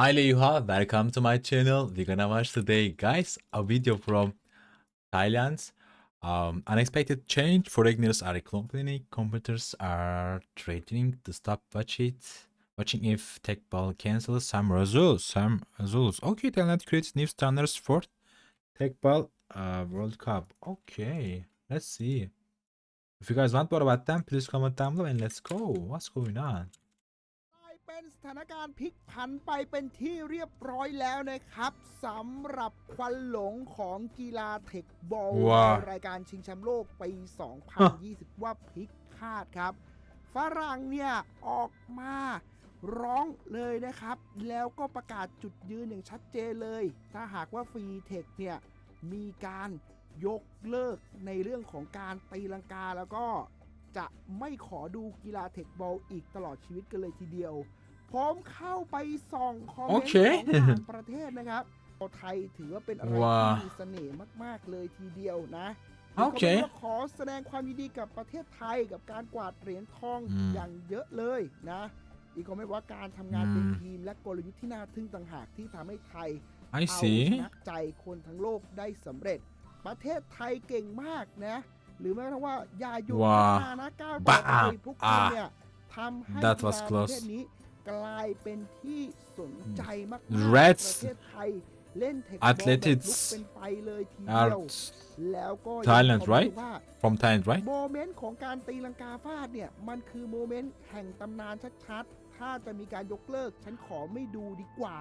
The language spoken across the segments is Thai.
Hi Leyha, welcome to my channel. We're gonna watch today, guys, a video from Thailand. Um, unexpected change. for Foreigners are complaining. Computers are threatening to stop watch it. Watching if tech ball cancels some rules. Some rules. Okay, Thailand creates new standards for tech ball uh, World Cup. Okay, let's see. If you guys want more about them, please comment down below and let's go. What's going on? กลายเป็นสถานการณ์พลิกผันไปเป็นที่เรียบร้อยแล้วนะครับสำหรับควันหลงของกีฬาเทคบอลว้า ในรายการชิงแชมป์โลกปี 2020 ว่าพลิกคาดครับ ฝรั่งเนี่ยออกมาร้องเลยนะครับ แล้วก็ประกาศจุดยืนอย่างชัดเจนเลย ถ้าหากว่าฟรีเทคเนี่ยมีการยกเลิกในเรื่องของการตีลังกาแล้วก็จะไม่ขอดูกีฬาเทคบอลอีกตลอดชีวิตกันเลยทีเดียว ผมเข้าไปส่องคอมเมนโอต์เคของต่างประเทศนะครับไทยถือว่าเป็นอะไรว้าที่มีเสน่ห์มาก ๆ เลยทีเดียวนะโอเคมีนมมนต์ว่าขอแสดงความยินดีกับประเทศไทยกับการกวาดเหรียญทองอืมอย่างเยอะเลยนะ อีกคอมเมนต์ว่าการทำงานเป็นอืมทีมและกลยุทธ์ที่น่าทึ่งต่างหากที่ทำให้ไทย I เอาช see. นะใจคนทั้งโลกได้สำเร็จ ประเทศไทยเก่งมากนะ หรือแม้กระทั่งว่าอย่าหยุดว้าพัฒนานะก้าวต่อไปบ้าพวกคุณอ่าเนี่ยทำให้ That กี was ฬาประ close เภทนี้ กลายเป็นที่สนใจมากๆ Reds ประเทศไทยเล่นเทคบอลแบบลุก Athletics เป็นไฟเลยทีเดี are ยวแล้วก็ Thailand ยัง right? ว่า from Thailand, right? โมเมนต์ของการตีลังกาฟาดเนี่ย มันคือโมเมนต์แห่งตำนานชัดๆ ถ้าจะมีการยกเลิก ฉันขอไม่ดูดีกว่า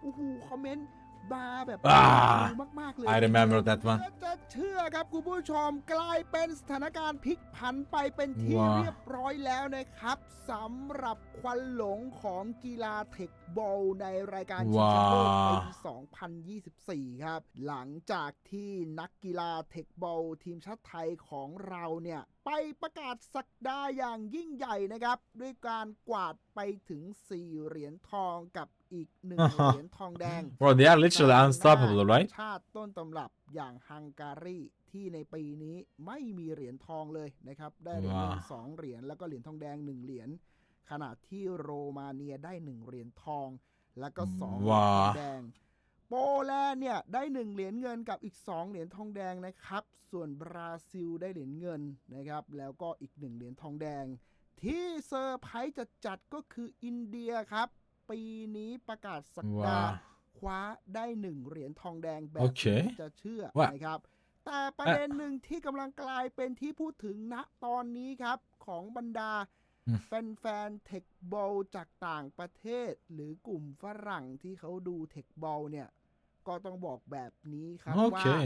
โอ้โห คอมเมนต์ บาร์แบบอ่าดูมากๆเลย I remember that one. จะเชื่อครับคุณผู้ชมกลายเป็นสถานการณ์พลิกผันไปเป็นที่ว้า เรียบร้อยแล้วนะครับสำหรับควันหลงของกีฬาเทคบอลในรายการชิงแชมป์โลกปี 2024 ครับ หลังจากที่นักกีฬาเทคบอลทีมชาติไทยของเราเนี่ย ไปประกาศสักดาอย่างยิ่งใหญ่นะครับ ด้วยการกวาดไปถึง 4 เหรียญทองกับ อีกหนึ่งอ่าเหฮะ รียญทองแดง Bro, they are literally ทาง unstoppable, ด้าน right? ชาติต้นตำรับอย่างฮังการีที่ในปีนี้ไม่มีเหรียญทองเลยนะครับ ได้เหรียญเงินว้า สองเหรียญแล้วก็เหรียญทองแดงหนึ่งเหรียญขณะที่โรมาเนียได้หนึ่งเหรียญทอง แล้วก็สองเหรียญว้าทองแดง โปแลนด์เนี่ยได้หนึ่งเหรียญเงินกับอีกสองเหรียญทองแดงนะครับ ส่วนบราซิลได้เหรียญเงินนะครับ แล้วก็อีกหนึ่งเหรียญทองแดง ที่เซอร์ไพรส์จะจัดก็คืออินเดียครับ ปีนี้ประกาศสักดา Wow. คว้าได้หนึ่งเหรียญทองแดงแบบโอเคไม่จะเชื่อว่านะครับ แต่ประเด็นหนึ่งที่กำลังกลายเป็นที่พูดถึงณตอนนี้ครับ ของบรรดาอืมแฟนๆเทคบอลจากต่างประเทศ หรือกลุ่มฝรั่งที่เขาดูเทคบอลเนี่ย ก็ต้องบอกแบบนี้ครับว่า Okay.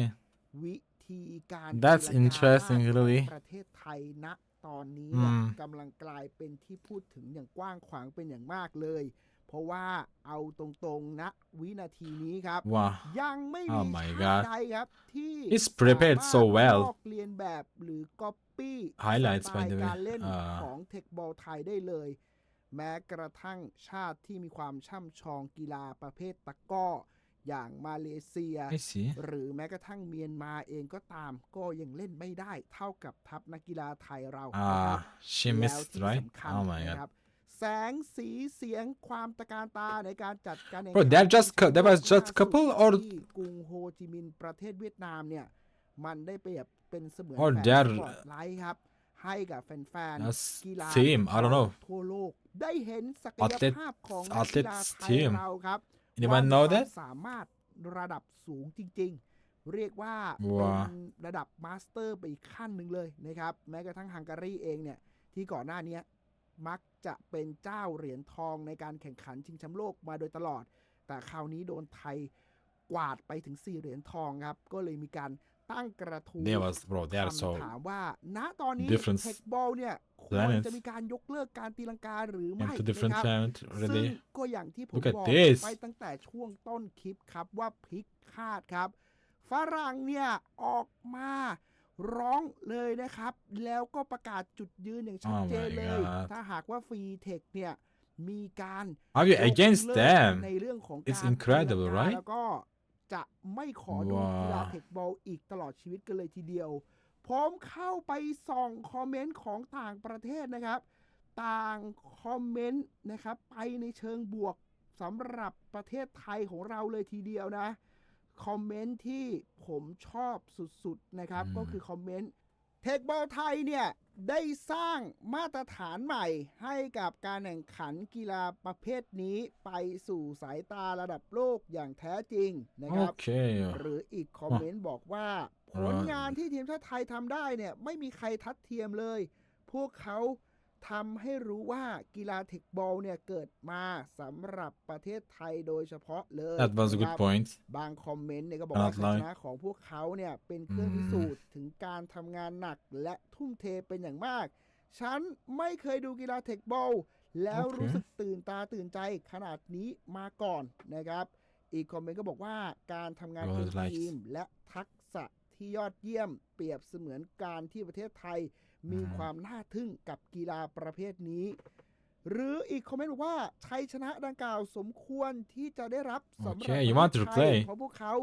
วิธีการ That's ตีลังกา interesting, ของ really. ประเทศไทยณตอนนี้เนี่ยอืมกำลังกลายเป็นที่พูดถึงอย่างกว้างขวางเป็นอย่างมากเลยเพ ราะว่าเอาตรงๆนะวินาทีนี้ครับ Wow. ยังไม่มี Oh my ชาติ God. ใดครับ ที่ He's prepared สามารถ so well. ลอกเลียนแบบหรือ copy Highlights สไต by ล์ the way การเล่นอ่า ของเทคบอลไทยได้เลย แม้กระทั่งชาติที่มีความช่ำชองกีฬาประเภทตะกร้อ อย่างมาเลเซีย I see. หรือแม้กระทั่งเมียนมาเองก็ตาม ก็ยังเล่นไม่ได้เท่ากับทัพนักกีฬาไทยเรานะครับ Ah, she แล้ว missed, ที่ right? สำคัญ Oh my นะ god. ครับ แสงสีเสียงความตะการตาในการจัดการแข่ง Bro, ขัน they're just ชิง cou- that แชม was ป์โลก just ล่าสุด couple or ที่กรุงโฮจิมินห์ประเทศเวียดนามเนี่ย มันได้เปรียบเป็นเสมือน Or แฟน they're สปอตไลท์ครับ ให้กับแฟน That's ๆ กีฬา team, I don't know. ทั่วโลก ได้เห็นศักย Athlete- ภาพของนักกีฬา athletes ไทย team. เราครับ Anyone ว่า know มีควา that? มสามารถระดับสูงจริง ๆ เรียกว่าเป็นว้าระดับมาสเตอร์ไปอีกขั้นหนึ่งเลยนะครับ แม้กระทั่งฮังการีเองเนี่ย ที่ก่อนหน้าเนี้ย มักจะเป็นเจ้าเหรียญทองในการแข่งขันชิงแชมป์โลกมาโดยตลอด แต่คราวนี้โดนไทยกวาดไปถึง 4 เหรียญทองครับ ก็เลยมีการตั้งกระทู้ They was, bro, they are คำ so ถามว่า ณตอนนี้ different เทคบอลเนี่ยควร planets จะมีการยกเลิกการตีลังกาหรือไม่ into different นะครับ planet ซึ่ง already. ก็อย่างที่ผม Look at บอก this ไปตั้งแต่ช่วงต้นคลิปครับว่าพลิกคาดครับ ฝรั่งเนี่ยออกมา ร้องเลยนะครับ แล้วก็ประกาศจุดยืนอย่างชัด Oh เจน my เลย God ถ้าหากว่าฟรีเทคเนี่ยมีการ Are you ยก against เลิก them? ในเรื่องของ It's การ incredible, ตีลังกา right? แล้วก็จะไม่ขอดูว้า กีฬาเทคบอลอีกตลอดชีวิตกันเลยทีเดียว ผมเข้าไปส่องคอมเมนต์ของต่างประเทศนะครับ ต่างคอมเมนต์นะครับ ไปในเชิงบวกสำหรับประเทศไทยของเราเลยทีเดียวนะ คอมเมนต์ที่ผมชอบสุดๆนะครับอืมก็คือคอมเมนต์เทคบอลไทยเนี่ย ได้สร้างมาตรฐานใหม่ให้กับการแข่งขันกีฬาประเภทนี้ไปสู่สายตาระดับโลกอย่างแท้จริงนะครับ Okay. หรืออีกคอมเมนต์บอกว่า ผลงานที่ทีมชาติไทยทำได้เนี่ย ไม่มีใครทัดเทียมเลย พวกเขา ทำให้รู้ว่ากีฬาเทคบอลเนี่ยเกิดมาสำหรับประเทศไทยโดยเฉพาะเลย That was a นะ good ครับ point. บางคอมเมนต์เนี่ยก็บอกว่า Not ชัย lie ชนะของพวกเขาเนี่ยเป็นเครื่องอืมพิสูจน์ถึงการทำงานหนักและทุ่มเทเป็นอย่างมาก ฉันไม่เคยดูกีฬาเทคบอลแล้วโอเครู้สึกตื่นตาตื่นใจขนาดนี้มาก่อนนะครับ อีกคอมเมนต์ก็บอกว่าการทำงานเป็น Well, like- ทีมและทักษะที่ยอดเยี่ยมเปรียบเสมือนการที่ประเทศไทย มีอืมความน่าทึ่งกับกีฬาประเภทนี้ หรืออีกคอมเมนต์บอกว่าชัยชนะดังกล่าวสมควรที่จะได้รับสำหรับ Okay, you ประ want เท to ศไทย play เพราะพวกเขา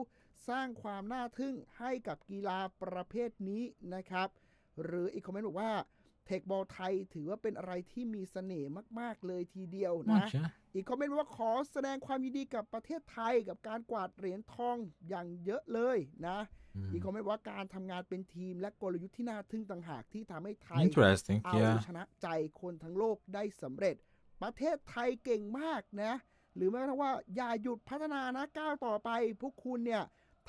สร้างความน่าทึ่งให้กับกีฬาประเภทนี้นะครับ หรืออีกคอมเมนต์บอกว่า เทคบอลไทยถือว่าเป็นอะไรที่มีเสน่ห์มาก ๆ เลยทีเดียวนะ Okay. อีกคอมเมนต์ว่าขอแสดงความยินดีกับประเทศไทยกับการกวาดเหรียญทองอย่างเยอะเลยนะ อีก Mm. คอมเมนต์ว่าการทำงานเป็นทีมและกลยุทธ์ที่น่าทึ่งต่างหากที่ทำให้ไทย Interesting. เอา Yeah. ชนะใจคนทั้งโลกได้สำเร็จ ประเทศไทยเก่งมากนะ หรือแม้กระทั่งว่าอย่าหยุดพัฒนานะก้าวต่อไป พวกคุณเนี่ย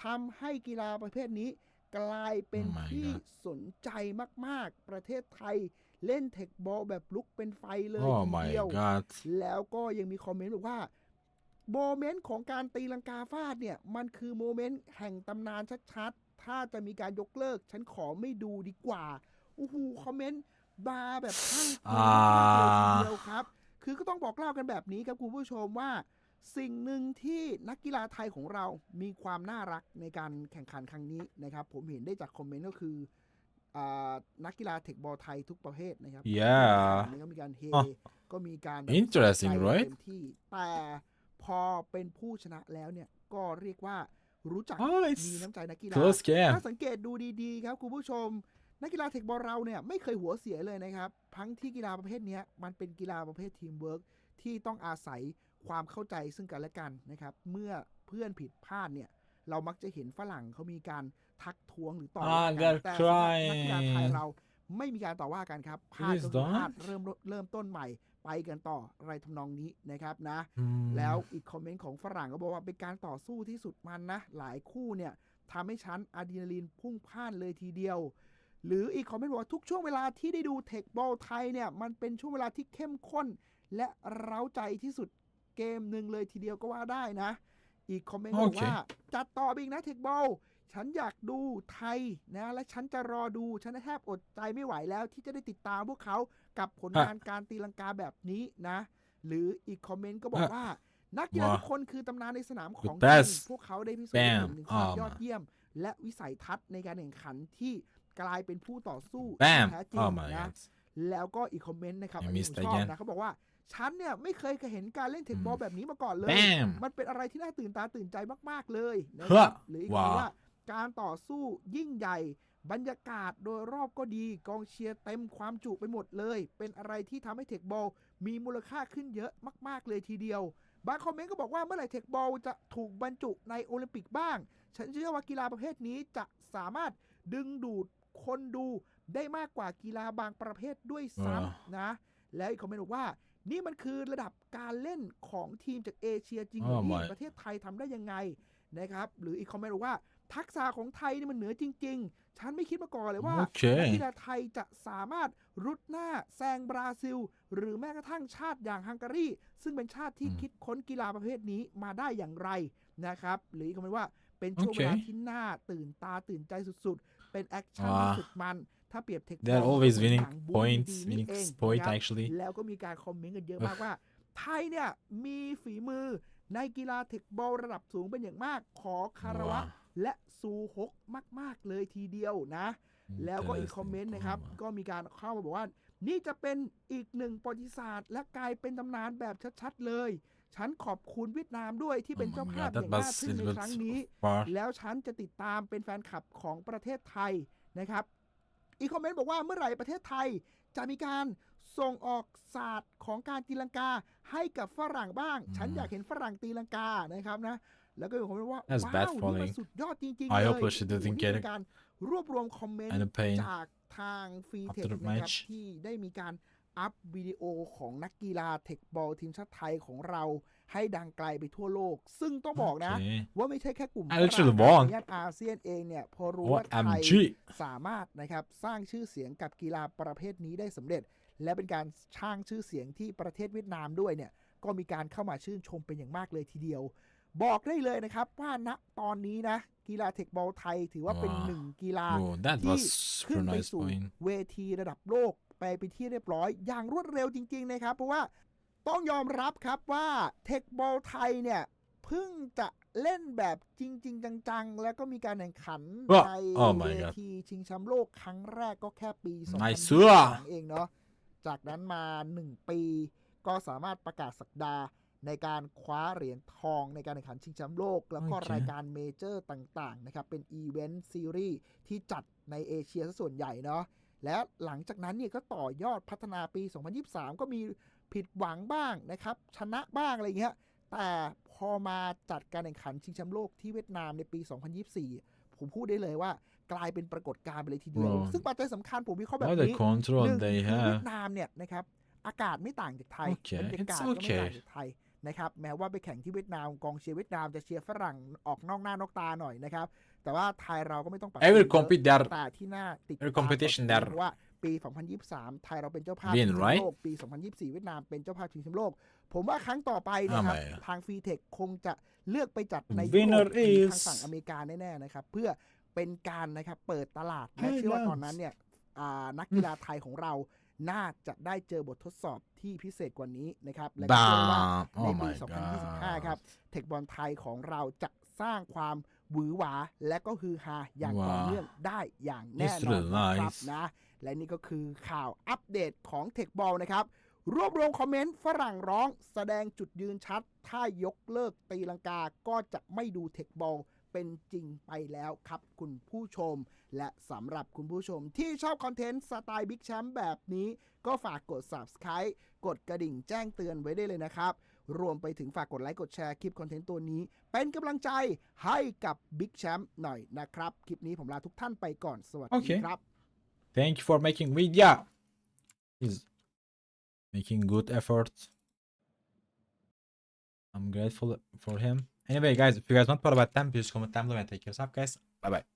ทำให้กีฬาประเภทนี้ กลายเป็น Oh my ที่ God สนใจมาก ๆ ประเทศไทยเล่นเทคบอลแบบลุกเป็นไฟเลย Oh ที my เดียว god. แล้วก็ยังมีคอมเมนต์บอกว่าโมเมนต์ของการตีลังกาฟาดเนี่ย มันคือโมเมนต์แห่งตำนานชัด ๆ ถ้าจะมีการยกเลิก ฉันขอไม่ดูดีกว่าโอ้โหคอมเมนต์บาร์แบบข้างคุณมากเลยทีเดียวครับ คือก็ต้องบอกเล่ากันแบบนี้ครับคุณผู้ชมว่า สิ่งหนึ่งที่นักกีฬาไทยของเรามีความน่ารักในการแข่งขันครั้งนี้นะครับ ผมเห็นได้จากคอมเมนต์ก็คืออานักกีฬาเทคบอลไทยทุกประเภทนะครับ Yeah นี่ก็มีการเฮอ๋อก็มีการแบบ Interesting, ใส่ right? เต็มที่แต่พอเป็นผู้ชนะแล้วเนี่ย ก็เรียกว่ารู้จัก Oh, มี it's น้ำใจนักกีฬา close game. ถ้าสังเกตดูดีๆครับคุณผู้ชม นักกีฬาเทคบอลเราเนี่ยไม่เคยหัวเสียเลยนะครับทั้งที่กีฬาประเภทเนี้ยมันเป็นกีฬาประเภททีมเวิร์กที่ต้องอาศัย ความเข้าใจซึ่งกันและกันนะครับ เมื่อเพื่อนผิดพลาดเนี่ย เรามักจะเห็นฝรั่งเขามีการทักท้วงหรือต่อว่า Ah, กัน they're แต่สำหรับนักกีฬาไทย crying. เราไม่มีการต่อว่ากันครับพลาด Please ก็คือพลาด don't. เริ่มเริ่มต้นใหม่ไปกันต่ออะไรทำนองนี้นะครับนะ Mm. แล้วอีกคอมเมนต์ของฝรั่งก็บอกว่าเป็นการต่อสู้ที่สุดมันนะ หลายคู่เนี่ยทำให้ฉันอะดรีนาลีนพุ่งพล่านเลยทีเดียว หรืออีกคอมเมนต์บอกว่าทุกช่วงเวลาที่ได้ดูเทคบอลไทยเนี่ย มันเป็นช่วงเวลาที่เข้มข้น และเร้าใจที่สุด เกมหนึ่งเลยทีเดียวก็ว่าได้นะ อีกคอมเมนต์ก็บอกโอเคว่า จัดต่อไปอีกนะเทคบอลฉันอยากดูไทยนะ และฉันจะรอดู ฉันแทบอดใจไม่ไหวแล้ว ที่จะได้ติดตามพวกเขากับผลงานการตีลังกาแบบนี้นะ หรืออีกคอมเมนต์ก็บอกว่า นักกีฬาทุกคนคือตำนานในสนามของจริง best พวกเขาได้พิสูจน์ให้เห็น Bam ถึงความ Oh ยอดเยี่ยม และวิสัยทัศน์ในการแข่งขันที่กลายเป็นผู้ต่อสู้ที่ Bam. แท้จริง Oh my นะ god. แล้วก็อีกคอมเมนต์นะครับ I อันนี้ผม missed ชอบ again นะเขาบอกว่าฉันเนี่ยไม่เคยเห็นการเล่นเทคบอลแบบนี้มาก่อนเลย Bam. มันเป็นอะไรที่น่าตื่นตาตื่นใจมากๆเลยนะคฮะรับหรืออีกคำว้าวว่าการต่อสู้ยิ่งใหญ่ บรรยากาศโดยรอบก็ดี กองเชียร์เต็มความจุไปหมดเลย เป็นอะไรที่ทำให้เทคบอลมีมูลค่าขึ้นเยอะมาก ๆ เลยทีเดียว บางคอมเมนต์ก็บอกว่าเมื่อไหร่เทคบอลจะถูกบรรจุในโอลิมปิกบ้าง ฉันเชื่อว่ากีฬาประเภทนี้จะสามารถดึงดูด คนดูได้มากกว่ากีฬาบางประเภทด้วยซ้อ่าำนะ แล้วอีกคอมเมนต์บอกว่า นี่มันคือระดับการเล่นของทีมจากเอเชียจริงเหรอ Oh นี่ my ประเทศไทยทำได้ยังไงนะครับ หรืออีกคอมเมนต์บอกว่า ทักษะของไทยนี่มันเหนือจริง ๆ ฉันไม่คิดมาก่อนเลยว่าโอเคนักกีฬาไทยจะสามารถรุดหน้าแซงบราซิล หรือแม้กระทั่งชาติอย่างฮังการี ซึ่งเป็นชาติที่อืมคิดค้นกีฬาประเภทนี้มาได้อย่างไรนะครับ หรืออีกคอมเมนต์ว่าเป็นช่วงโอเวเคลาที่น่าตื่นตาตื่นใจสุดๆ เป็นแอคชั่นว้าที่สุดมันถ้าเปรียบเทค They're บอล always ก็เหมือน winning หนังบู๊ points, ดีๆนี่ winning เอง point นะครับ actually. แล้วก็มีการคอมเมนต์กันเยอะมากว่า ไทยเนี่ย มีฝีมือในกีฬาเทคบอลระดับสูงเป็นอย่างมาก ขอคารวะว้าและซูฮกมาก ๆ เลยทีเดียวนะ แล้วก็อีกคอมเมนต์นะครับ Interesting. ก็มีการเข้ามาบอกว่า นี่จะเป็นอีกหนึ่งประวัติศาสตร์ และกลายเป็นตำนานแบบชัด ๆ เลย ฉันขอบคุณเวียดนามด้วยที่เป็น Oh my เจ้าภาพ god, อย่าง that น่า was ทึ่ง it ใน was ครั้งนี้ far. แล้วฉันจะติดตามเป็นแฟนคลับของประเทศไทยนะครับอีกคอมเมนต์บอกว่าเมื่อไหร่ประเทศไทยจะมีการส่งออกศาสตร์ของการตีลังกาให้กับฝรั่งบ้าง ฉันอยากเห็นฝรั่งตีลังกานะครับนะ แล้วก็มีคนบอกว่า That's ว้า bad วนี่มัน falling. สุดยอดจริง I ๆเลย hope Russia โอ้โห doesn't นี่ get เป็ it นการรวบรวมคอมเมนต์ and the pain จากทางฟรีเทค After the นะครับ match ที่ได้มีการ อัพวิดีโอของนักกีฬาเทคบอลทีมชาติไทยของเราให้ดังไกลไปทั่วโลก ซึ่งต้องบอกนะ Okay. ว่าไม่ใช่แค่กลุ่ม I literally ฝรั่ง won. ในย่านอาเซียนเองเนี่ย พอรู้ What ว่าไทย MG? สามารถนะครับสร้างชื่อเสียงกับกีฬาประเภทนี้ได้สำเร็จ และเป็นการสร้างชื่อเสียงที่ประเทศเวียดนามด้วยเนี่ย ก็มีการเข้ามาชื่นชมเป็นอย่างมากเลยทีเดียว บอกได้เลยนะครับว่าณตอนนี้นะกีฬาเทคบอลไทยถือว่าเป็นว้าวหนึ่งกีฬา Oh, that ที่ was ขึ้ super นไป nice สู่ point. เวทีระดับโลก ไปเป็นที่เรียบร้อย อย่างรวดเร็วจริง ๆ นะครับ เพราะว่าต้องยอมรับครับว่าเทคบอลไทยเนี่ยเพิ่งจะเล่นแบบจริง ๆ จัง ๆ แล้วก็มีการแข่งขันว้าใน Oh เว my god ทีชิงแชมป์โลกครั้งแรกก็แค่ปี Nice 2022เองเนาะจากนั้นมา 1 ปีก็สามารถประกาศสักดาในการคว้าเหรียญทองในการแข่งขันชิงแชมป์โลก แล้วก็โอเครายการเมเจอร์ต่าง ๆ นะครับ เป็นอีเวนต์ซีรีส์ที่จัดในเอเชียซะส่วนใหญ่เนาะ และหลังจากนั้นเนี่ยก็ต่อยอดพัฒนาปี 2023 ก็มีผิดหวังบ้างนะครับ ชนะบ้างอะไรเงี้ย แต่พอมาจัดการแข่งขันชิงแชมป์โลกที่เวียดนามในปี 2024 ผมพูดได้เลยว่ากลายเป็นปรากฏการณ์ไปเลยทีเดียว Bro. ซึ่งปัจจัยสำคัญผมวิเคราะห์แบบ What the นี้ control หนึ่ง they คือเวี have. ยดนามเนี่ยนะครับอากาศไม่ต่างจากไทย Okay, บรรยากาศ it's ก็ไม่ต่าง okay. จากไทยนะครับแม้ว่าไปแข่งที่เวียดนามกองเชียร์เวียดนามจะเชียร์ฝรั่งออกนอกหน้านอกตาหน่อยนะครับ แต่ว่าไทยเราก็ไม่ต้องปรับ Every เยอะ compete there แต่ที่น่าติด Every ตาม competition ก็คือ there เพราะว่าปี 2023 ไทยเราเป็นเจ้าภาพ Win, ชิงแชมป์ right? โลกปี 2024 เวียดนามเป็นเจ้าภาพชิงแชมป์โลก ผมว่าครั้งต่อไปนะครับอ่าไม่ทางฟรีเทคคงจะเลือกไปจัดในยุ Winner โรปหรือทาง is ฝั่งอเมริกาแน่ๆนะครับ เพื่อเป็นการนะครับเปิดตลาดและ Hey, เชื่อว่า lads. ตอนนั้นเนี่ยอ่านักกีฬาไทยของเราน่าจะได้เจอบททดสอบที่พิเศษกว่านี้นะครับและก็เชื่อว่า Bam! ใน Oh ปี my 2025 ครับ god. เทคบอลไทยของเราจะ สร้างความหวือหวา และก็ฮือฮาอย่างต่อว้าวเนื่องได้อย่างแน่น It's อน really นะครับ nice นะและนี่ก็คือข่าวอัปเดตของเทคบอลนะครับ รวบรวมคอมเมนต์ฝรั่งร้อง แสดงจุดยืนชัด ถ้ายกเลิกตีลังกาก็จะไม่ดูเทคบอลเป็นจริงไปแล้วครับคุณผู้ชม และสำหรับคุณผู้ชมที่ชอบคอนเทนต์สไตล์บิ๊กแชมป์แบบนี้ ก็ฝากกด subscribe กดกระดิ่งแจ้งเตือนไว้ได้เลยนะครับ รวมไปถึงฝากกดไลค์กดแชร์คลิปคอนเทนต์ตัวนี้ เป็นกำลังใจให้กับบิ๊กแชมป์หน่อยนะครับ คลิปนี้ผมลาทุกท่านไปก่อนสวัสดีโอเคครับ Thank you for making video. He's making good effort. I'm grateful for him. Anyway, guys, if you guys want more about them, please comment down below and take care. What's up, guys? Bye bye.